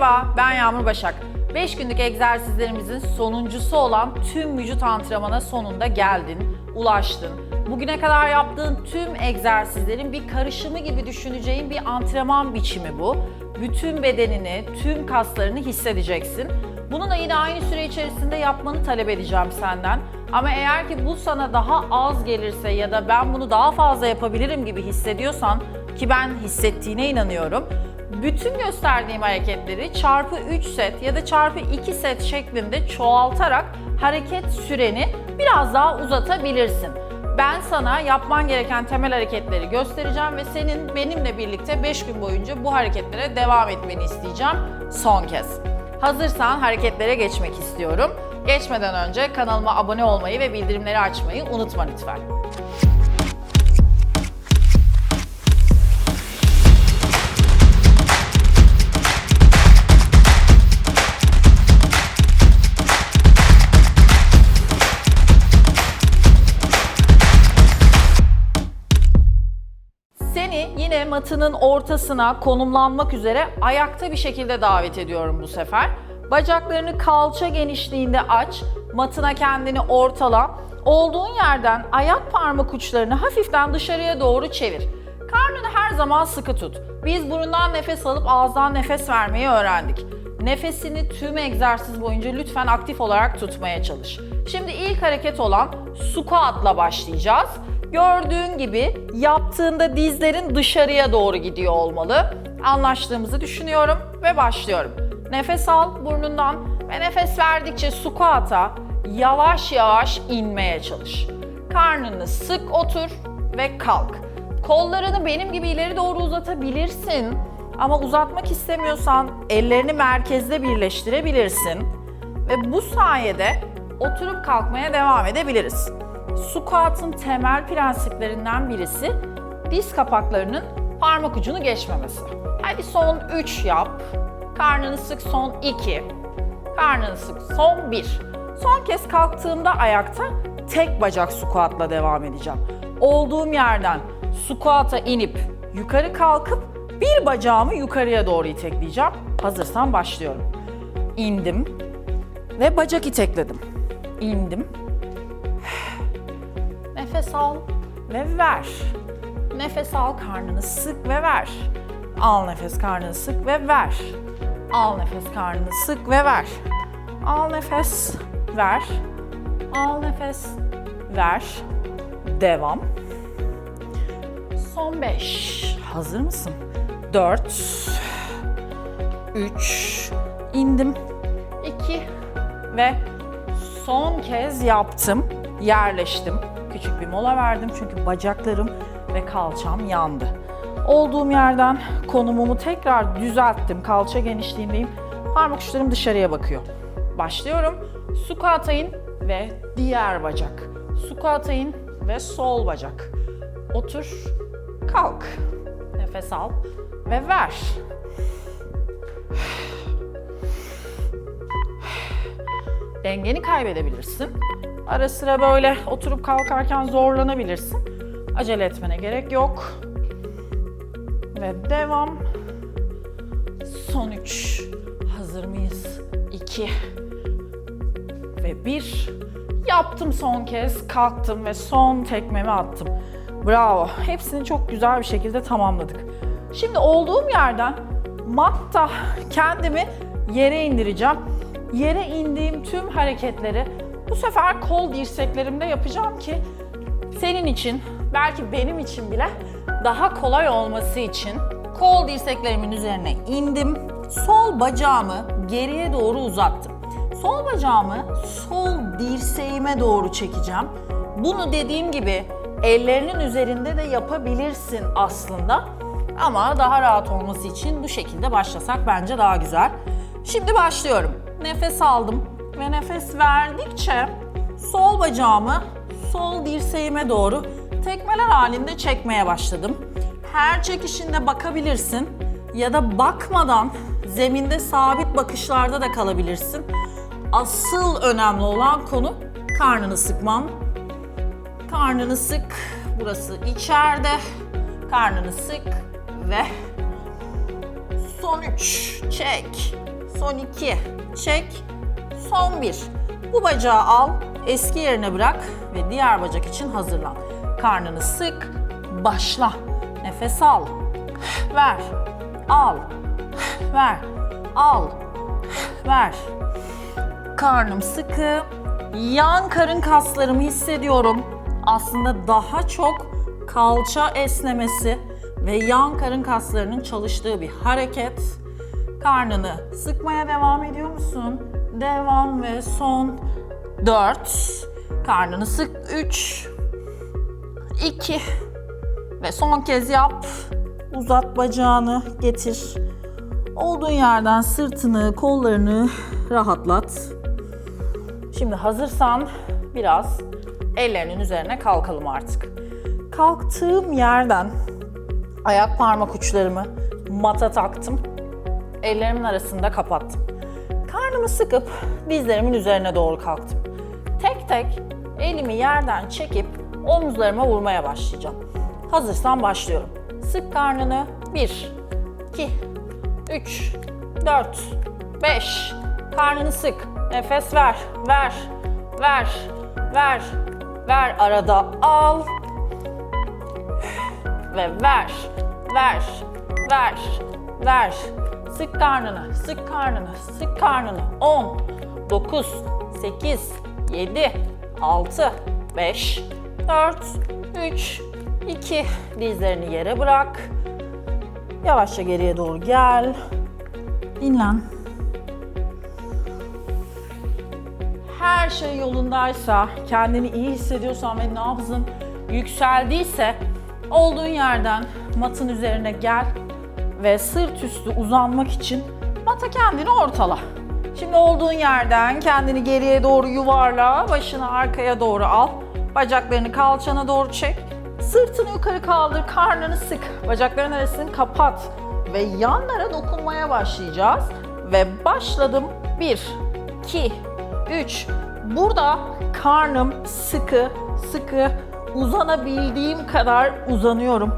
Merhaba, ben Yağmur Başak. 5 günlük egzersizlerimizin sonuncusu olan tüm vücut antrenmana sonunda geldin, ulaştın. Bugüne kadar yaptığın tüm egzersizlerin bir karışımı gibi düşüneceğin bir antrenman biçimi bu. Bütün bedenini, tüm kaslarını hissedeceksin. Bunu da yine aynı süre içerisinde yapmanı talep edeceğim senden. Ama eğer ki bu sana daha az gelirse ya da ben bunu daha fazla yapabilirim gibi hissediyorsan ki ben hissettiğine inanıyorum. Bütün gösterdiğim hareketleri çarpı 3 set ya da çarpı 2 set şeklinde çoğaltarak hareket süreni biraz daha uzatabilirsin. Ben sana yapman gereken temel hareketleri göstereceğim ve senin benimle birlikte 5 gün boyunca bu hareketlere devam etmeni isteyeceğim son kez. Hazırsan hareketlere geçmek istiyorum. Geçmeden önce kanalıma abone olmayı ve bildirimleri açmayı unutma lütfen. Matının ortasına konumlanmak üzere ayakta bir şekilde davet ediyorum bu sefer. Bacaklarını kalça genişliğinde aç, matına kendini ortala. Olduğun yerden ayak parmak uçlarını hafiften dışarıya doğru çevir. Karnını her zaman sıkı tut. Biz burundan nefes alıp ağızdan nefes vermeyi öğrendik. Nefesini tüm egzersiz boyunca lütfen aktif olarak tutmaya çalış. Şimdi ilk hareket olan squat'la başlayacağız. Gördüğün gibi yaptığında dizlerin dışarıya doğru gidiyor olmalı. Anlaştığımızı düşünüyorum ve başlıyorum. Nefes al burnundan ve nefes verdikçe squat'a yavaş yavaş inmeye çalış. Karnını sık otur ve kalk. Kollarını benim gibi ileri doğru uzatabilirsin. Ama uzatmak istemiyorsan ellerini merkezde birleştirebilirsin. Ve bu sayede oturup kalkmaya devam edebiliriz. Squat'ın temel prensiplerinden birisi diz kapaklarının parmak ucunu geçmemesi. Hadi son 3 yap. Karnını sık son 2. Karnını sık son 1. Son kez kalktığımda ayakta tek bacak squat'la devam edeceğim. Olduğum yerden squat'a inip yukarı kalkıp bir bacağımı yukarıya doğru itekleyeceğim. Hazırsan başlıyorum. İndim ve bacak itekledim. İndim. Nefes al ve ver. Nefes al, karnını sık ve ver. Al nefes, karnını sık ve ver. Al nefes, karnını sık ve ver. Al nefes, ver. Al nefes, ver. Devam. Son 5. Hazır mısın? 4 3 indim. 2 ve son kez yaptım. Yerleştim. Küçük bir mola verdim çünkü bacaklarım ve kalçam yandı. Olduğum yerden konumumu tekrar düzelttim. Kalça genişliğindeyim. Parmak uçlarım dışarıya bakıyor. Başlıyorum. Squat'a ve diğer bacak. Squat'a ve sol bacak. Otur, kalk. Nefes al ve ver. Dengeni kaybedebilirsin. Ara sıra böyle oturup kalkarken zorlanabilirsin. Acele etmene gerek yok. Ve devam. Son 3. Hazır mıyız? 2 ve 1. Yaptım son kez. Kalktım ve son tekmemi attım. Bravo. Hepsini çok güzel bir şekilde tamamladık. Şimdi olduğum yerden matta kendimi yere indireceğim. Yere indiğim tüm hareketleri bu sefer kol dirseklerimde yapacağım ki senin için, belki benim için bile daha kolay olması için kol dirseklerimin üzerine indim. Sol bacağımı geriye doğru uzattım. Sol bacağımı sol dirseğime doğru çekeceğim. Bunu dediğim gibi ellerinin üzerinde de yapabilirsin aslında. Ama daha rahat olması için bu şekilde başlasak bence daha güzel. Şimdi başlıyorum. Nefes aldım ve nefes verdikçe sol bacağımı sol dirseğime doğru tekmeler halinde çekmeye başladım. Her çekişinde bakabilirsin ya da bakmadan zeminde sabit bakışlarda da kalabilirsin. Asıl önemli olan konu karnını sıkman. Karnını sık. Burası içeride. Karnını sık ve son üç. Çek. Son iki. Çek. Son bir. Bu bacağı al, eski yerine bırak ve diğer bacak için hazırlan. Karnını sık, başla. Nefes al. Ver. Al. Ver. Al. Ver. Karnım sıkı. Yan karın kaslarımı hissediyorum. Aslında daha çok kalça esnemesi ve yan karın kaslarının çalıştığı bir hareket. Karnını sıkmaya devam ediyor musun? Devam ve son 4. Karnını sık 3 2 ve son kez yap. Uzat bacağını, getir. Olduğun yerden sırtını, kollarını rahatlat. Şimdi hazırsan biraz ellerinin üzerine kalkalım artık. Kalktığım yerden ayak parmak uçlarımı mata taktım. Ellerimin arasında kapattım. Karnımı sıkıp dizlerimin üzerine doğru kalktım. Tek tek elimi yerden çekip omuzlarıma vurmaya başlayacağım. Hazırsan başlıyorum. Sık karnını. 1, 2, 3, 4, 5. Karnını sık. Nefes ver, ver, ver, ver, ver. Arada al ve ver, ver, ver, ver. Sık karnını, sık karnını, sık karnını. 10, 9, 8, 7, 6, 5, 4, 3, 2. Dizlerini yere bırak. Yavaşça geriye doğru gel. Dinlen. Her şey yolundaysa, kendini iyi hissediyorsan ve nabzın yükseldiyse olduğun yerden matın üzerine gel ve sırt üstü uzanmak için mata kendini ortala. Şimdi olduğun yerden kendini geriye doğru yuvarla, başını arkaya doğru al. Bacaklarını kalçana doğru çek. Sırtını yukarı kaldır, karnını sık. Bacakların arasını kapat ve yanlara dokunmaya başlayacağız. Ve başladım. 1, 2, 3. Burada karnım sıkı, sıkı uzanabildiğim kadar uzanıyorum.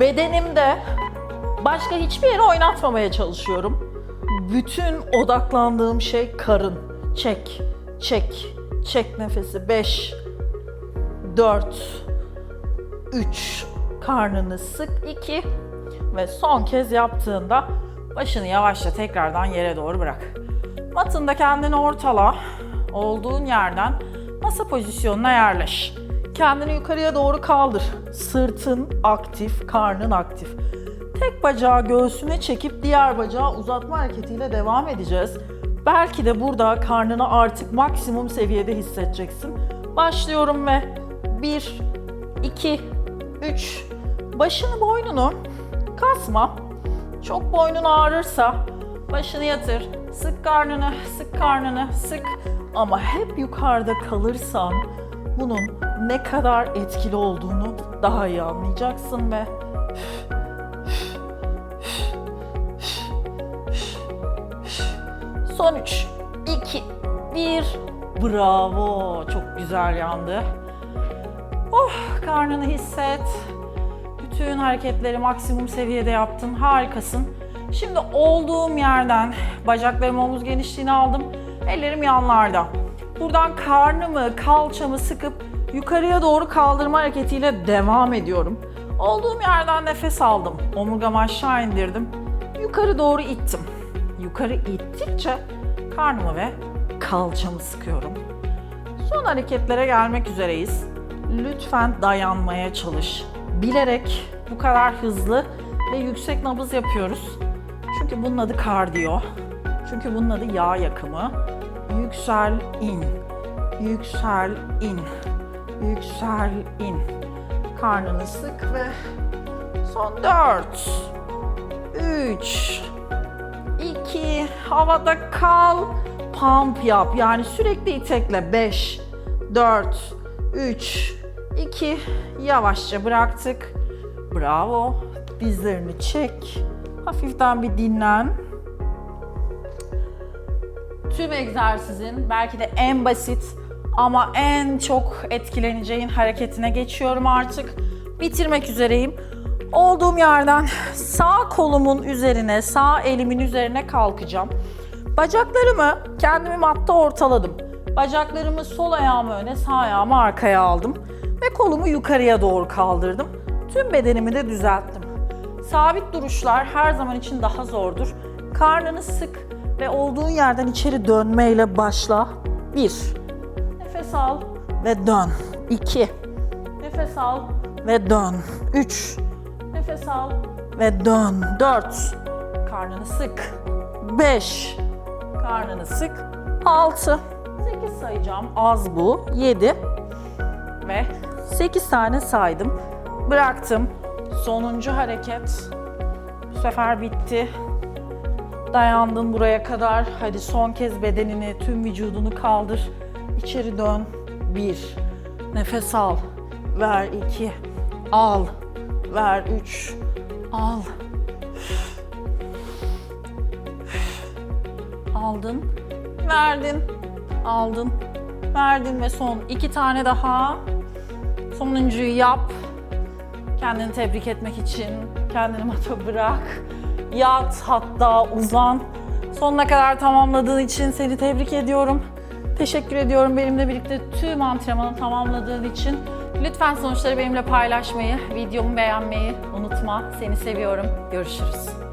Bedenimde başka hiçbir yere oynatmamaya çalışıyorum. Bütün odaklandığım şey karın. Çek, çek, çek nefesi. 5, 4, 3. Karnını sık. 2 ve son kez yaptığında başını yavaşça tekrardan yere doğru bırak. Matında kendini ortala. Olduğun yerden masa pozisyonuna yerleş. Kendini yukarıya doğru kaldır. Sırtın aktif, karnın aktif. Tek bacağı göğsüne çekip diğer bacağı uzatma hareketiyle devam edeceğiz. Belki de burada karnını artık maksimum seviyede hissedeceksin. Başlıyorum ve 1, 2, 3. Başını boynunu kasma. Çok boynun ağrırsa başını yatır. Sık karnını, sık karnını, sık. Ama hep yukarıda kalırsan bunun ne kadar etkili olduğunu daha iyi anlayacaksın ve Son 3, 2, 1. Bravo. Çok güzel yandı. Oh, karnını hisset. Bütün hareketleri maksimum seviyede yaptın. Harikasın. Şimdi olduğum yerden bacaklarımı omuz genişliğine aldım. Ellerim yanlarda. Buradan karnımı, kalçamı sıkıp yukarıya doğru kaldırma hareketiyle devam ediyorum. Olduğum yerden nefes aldım. Omurgamı aşağı indirdim. Yukarı doğru ittim. Yukarı ittikçe karnımı ve kalçamı sıkıyorum. Son hareketlere gelmek üzereyiz. Lütfen dayanmaya çalış. Bilerek bu kadar hızlı ve yüksek nabız yapıyoruz. Çünkü bunun adı kardiyo. Çünkü bunun adı yağ yakımı. Yüksel, in. Yüksel, in. Yüksel, in. Karnını sık ve son 4 3 2 havada kal. Pump yap. Yani sürekli itekle. 5 4 3 2 yavaşça bıraktık. Bravo. Dizlerini çek. Hafiften bir dinlen. Tüm egzersizin belki de en basit ama en çok etkileneceğin hareketine geçiyorum artık. Bitirmek üzereyim. Olduğum yerden sağ kolumun üzerine, sağ elimin üzerine kalkacağım. Bacaklarımı kendimi matta ortaladım. Bacaklarımı sol ayağımı öne, sağ ayağımı arkaya aldım. Ve kolumu yukarıya doğru kaldırdım. Tüm bedenimi de düzelttim. Sabit duruşlar her zaman için daha zordur. Karnını sık ve olduğun yerden içeri dönmeyle başla. 1. Nefes al ve dön. 2. Nefes al ve dön. 3. Nefes al ve dön. 4. Karnını sık. 5. Karnını sık. 6. 8 sayacağım. Az bu. 7. Ve 8 tane saydım. Bıraktım. Sonuncu hareket. Bu sefer bitti. Dayandın buraya kadar. Hadi son kez bedenini, tüm vücudunu kaldır. İçeri dön. 1. Nefes al. Ver 2. Al. Ver 3. Al. Aldın. Verdin. Aldın. Verdin ve son iki tane daha. Sonuncuyu yap. Kendini tebrik etmek için kendini mata bırak. Yat hatta uzan. Sonuna kadar tamamladığın için seni tebrik ediyorum. Teşekkür ediyorum benimle birlikte tüm antrenmanı tamamladığın için. Lütfen sonuçları benimle paylaşmayı, videomu beğenmeyi unutma. Seni seviyorum. Görüşürüz.